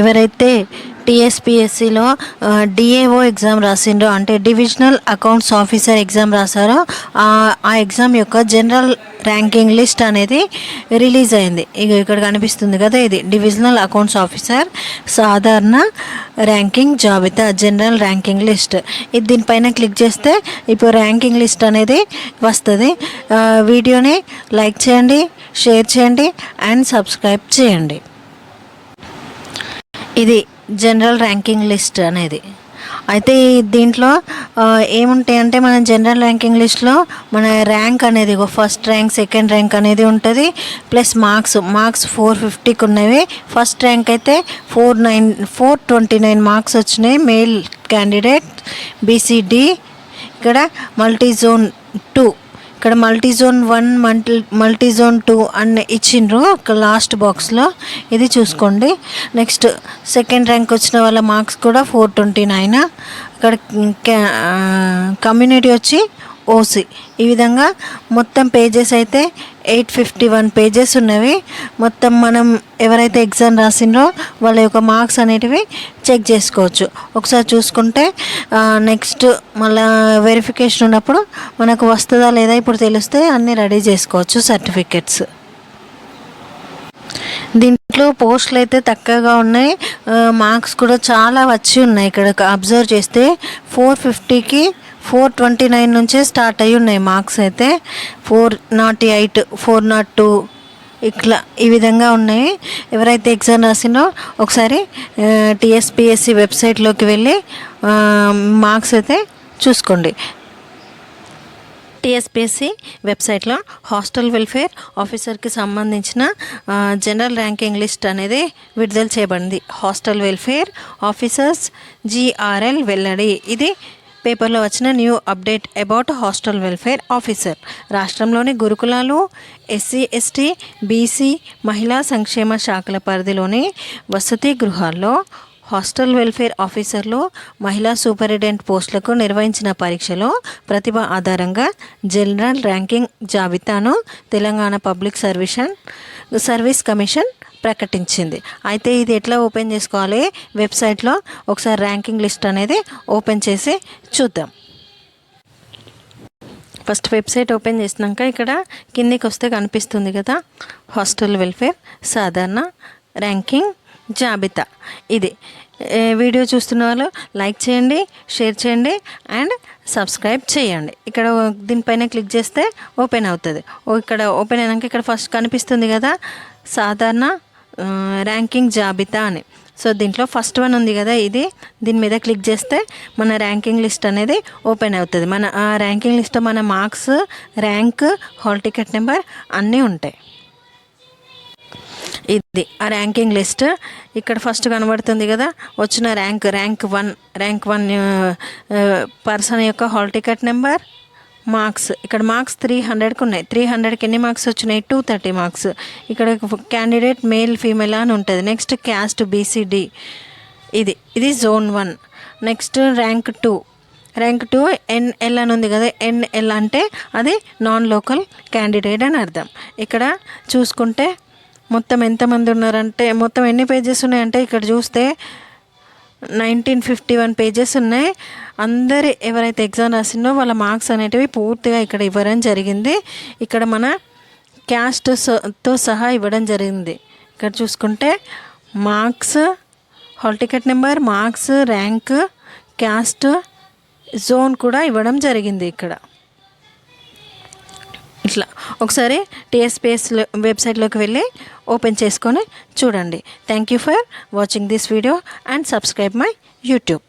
ఎవరైతే టీఎస్పిఎస్సిలో DAO exam రాసిండ్రో అంటే divisional accounts officer exam రాశారో ఆ ఎగ్జామ్ యొక్క జనరల్ ర్యాంకింగ్ లిస్ట్ అనేది రిలీజ్ అయింది. ఇక ఇక్కడ కనిపిస్తుంది కదా ఇది డివిజనల్ అకౌంట్స్ ఆఫీసర్ సాధారణ ర్యాంకింగ్ జాబితా జనరల్ ర్యాంకింగ్ లిస్ట్. ఇది దీనిపైన క్లిక్ చేస్తే ఇప్పుడు ర్యాంకింగ్ లిస్ట్ అనేది వస్తుంది. వీడియోని లైక్ చేయండి షేర్ చేయండి అండ్ సబ్స్క్రైబ్ చేయండి. ఇది జనరల్ ర్యాంకింగ్ లిస్ట్ అనేది. అయితే దీంట్లో ఏముంటాయి అంటే మన జనరల్ ర్యాంకింగ్ లిస్ట్లో మన ర్యాంక్ అనేది ఫస్ట్ ర్యాంక్ సెకండ్ ర్యాంక్ అనేది ఉంటుంది. ప్లస్ మార్క్స్ మార్క్స్ ఫోర్ ఫిఫ్టీకి ఉన్నవి ఫస్ట్ ర్యాంక్ అయితే four nine four twenty nine marks వచ్చినాయి. మేల్ క్యాండిడేట్ బీసీడీ ఇక్కడ మల్టీ జోన్ టూ ఇక్కడ multi zone one multi multi zone two అని ఇచ్చిండ్రు ఒక లాస్ట్ బాక్స్లో. ఇది చూసుకోండి. నెక్స్ట్ సెకండ్ ర్యాంక్ వచ్చిన వాళ్ళ మార్క్స్ కూడా ఫోర్ ట్వంటీ నైన్. ఇక్కడ కమ్యూనిటీ వచ్చి ఓసీ ఈ విధంగా మొత్తం పేజెస్ అయితే ఎయిట్ ఫిఫ్టీ వన్ పేజెస్ ఉన్నవి. మొత్తం మనం ఎవరైతే ఎగ్జామ్ రాసిండ్రో వాళ్ళ యొక్క మార్క్స్ అనేటివి చెక్ చేసుకోవచ్చు. ఒకసారి చూసుకుంటే నెక్స్ట్ మళ్ళా వెరిఫికేషన్ ఉన్నప్పుడు మనకు వస్తుందా లేదా ఇప్పుడు తెలిస్తే అన్నీ రెడీ చేసుకోవచ్చు సర్టిఫికెట్స్ దీంట్లో పోస్టులు అయితే తక్కువగా ఉన్నాయి. మార్క్స్ కూడా చాలా వచ్చి ఉన్నాయి. ఇక్కడ అబ్జర్వ్ చేస్తే ఫోర్ ఫిఫ్టీకి ఫోర్ ట్వంటీ నైన్ నుంచే స్టార్ట్ అయి ఉన్నాయి మార్క్స్ అయితే. Four not eight four not two ఇట్లా ఈ విధంగా ఉన్నాయి. ఎవరైతే ఎగ్జామ్ రాసినో ఒకసారి టీఎస్పిఎస్సి వెబ్సైట్లోకి వెళ్ళి మార్క్స్ అయితే చూసుకోండి. టీఎస్పిఎస్సి వెబ్సైట్లో హాస్టల్ వెల్ఫేర్ ఆఫీసర్కి సంబంధించిన జనరల్ ర్యాంకింగ్ లిస్ట్ అనేది విడుదల చేయబడింది. హాస్టల్ వెల్ఫేర్ ఆఫీసర్స్ జిఆర్ఎల్ వెల్లడి. ఇది పేపర్లో వచ్చిన new update about hostel welfare officer. రాష్ట్రంలోని గురుకులాలు ఎస్సీ ఎస్టీ బీసీ మహిళా సంక్షేమ శాఖల పరిధిలోని వసతి గృహాల్లో హాస్టల్ వెల్ఫేర్ ఆఫీసర్లో మహిళా సూపరింటెండెంట్ పోస్టులకు నిర్వహించిన పరీక్షలో ప్రతిభ ఆధారంగా జనరల్ ర్యాంకింగ్ జాబితాను తెలంగాణ పబ్లిక్ సర్వీషన్ సర్వీస్ కమిషన్ ప్రకటించింది. అయితే ఇది ఎట్లా ఓపెన్ చేసుకోవాలి? వెబ్సైట్లో ఒకసారి ర్యాంకింగ్ లిస్ట్ అనేది ఓపెన్ చేసి చూద్దాం. ఫస్ట్ వెబ్సైట్ ఓపెన్ చేసినాక ఇక్కడ కిందికి వస్తే కనిపిస్తుంది కదా హాస్టల్ వెల్ఫేర్ సాధారణ ర్యాంకింగ్ జాబితా. ఇది. ఏ, వీడియో చూస్తున్న వాళ్ళు లైక్ చేయండి షేర్ చేయండి అండ్ సబ్స్క్రైబ్ చేయండి. ఇక్కడ దీనిపైన క్లిక్ చేస్తే ఓపెన్ అవుతుంది. ఓ ఇక్కడ ఓపెన్ అయినాక ఇక్కడ ఫస్ట్ కనిపిస్తుంది కదా సాధారణ ర్యాంకింగ్ జాబితా అని. సో దీంట్లో ఫస్ట్ వన్ ఉంది కదా ఇది. దీని మీద క్లిక్ చేస్తే మన ర్యాంకింగ్ లిస్ట్ అనేది ఓపెన్ అవుతుంది. మన ఆ ర్యాంకింగ్ లిస్ట్ మన marks rank hall ticket number అన్నీ ఉంటాయి. ఇది ఆ ర్యాంకింగ్ లిస్ట్ ఇక్కడ ఫస్ట్ కనబడుతుంది కదా వచ్చిన rank rank one rank one person యొక్క హాల్ టికెట్ నెంబర్ మార్క్స్ ఇక్కడ మార్క్స్ త్రీ హండ్రెడ్కి ఉన్నాయి. త్రీ హండ్రెడ్కి ఎన్ని మార్క్స్ వచ్చినాయి? టూ థర్టీ మార్క్స్ ఇక్కడ క్యాండిడేట్ మేల్ ఫీమేల్ అని ఉంటుంది. నెక్స్ట్ క్యాస్ట్ బీసీడి ఇది ఇది zone one next rank two rank two NL అని ఉంది కదా ఎన్ఎల్ అంటే అది నాన్ లోకల్ క్యాండిడేట్ అని అర్థం. ఇక్కడ చూసుకుంటే మొత్తం ఎంతమంది ఉన్నారంటే మొత్తం ఎన్ని పేజెస్ ఉన్నాయంటే ఇక్కడ చూస్తే నైన్టీన్ ఫిఫ్టీ వన్ పేజెస్ ఉన్నాయి. అందరు ఎవరైతే ఎగ్జామ్ రాసిందో వాళ్ళ మార్క్స్ అనేటివి పూర్తిగా ఇక్కడ ఇవ్వడం జరిగింది. ఇక్కడ మన క్యాస్ట్తో సహా ఇవ్వడం జరిగింది. ఇక్కడ చూసుకుంటే marks hall ticket number marks rank caste zone కూడా ఇవ్వడం జరిగింది ఇక్కడ. అట్లా ఒకసారి టీఎస్పీఎస్లో వెబ్సైట్లోకి వెళ్ళి ఓపెన్ చేసుకొని చూడండి. Thank you for watching this video and subscribe my YouTube